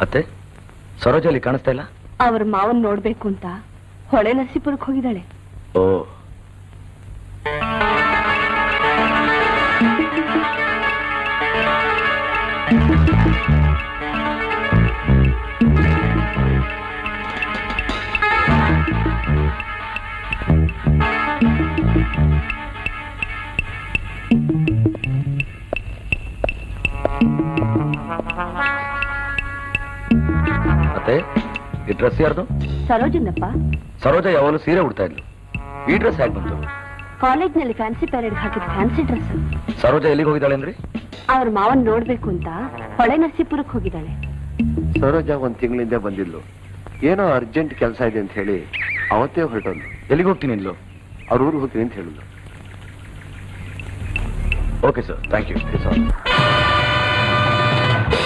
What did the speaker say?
ಅತ್ತೆ ಸರೋಜಲ್ಲಿ ಕಾಣಿಸ್ತಾ ಇಲ್ಲ? ಅವ್ರ ಮಾವನ್ ನೋಡ್ಬೇಕು ಅಂತ ಹೊಳೆ ನರಸೀಪುರಕ್ಕೆ ಹೋಗಿದ್ದಾಳೆ. ಓ. ಅತ್ತೆ ಈ ಡ್ರೆಸ್ ಯಾರ್ದು? ಸರೋಜನಪ್ಪ. ಸರೋಜ ಯಾವಾಗಲೂ ಸೀರೆ ಉಡ್ತಾ ಇದ್ಲು. ಈ ಡ್ರೆಸ್ ಹೇಗೆ ಬಂತು? ಕಾಲೇಜ್ನಲ್ಲಿ ಫ್ಯಾನ್ಸಿ ಪ್ಯಾರೇಡ್ ಹಾಕಿದ ಫ್ಯಾನ್ಸಿ ಡ್ರೆಸ್ ಸರೋಜ ಎಲ್ಲಿಗೆ ಹೋಗಿದ್ದಾಳೆ ಅಂದ್ರಿ? ಅವ್ರ ಮಾವನ್ ನೋಡ್ಬೇಕು ಅಂತ ಹೊಳೆ ನರಸೀಪುರಕ್ಕೆ ಹೋಗಿದ್ದಾಳೆ. ಸರೋಜ ಒಂದ್ ತಿಂಗಳಿಂದ ಬಂದಿದ್ಲು. ಏನೋ ಅರ್ಜೆಂಟ್ ಕೆಲಸ ಇದೆ ಅಂತ ಹೇಳಿ ಅವತ್ತೇ ಹೊರಟೋದ್ಲು. ಎಲ್ಲಿಗೆ ಹೋಗ್ತೀನಿ ಇಲ್ಲೋ ಅವ್ರ ಊರಿಗೆ ಹೋಗ್ತೀನಿ ಅಂತ ಹೇಳಿದ್ಲು. Okay sir thank you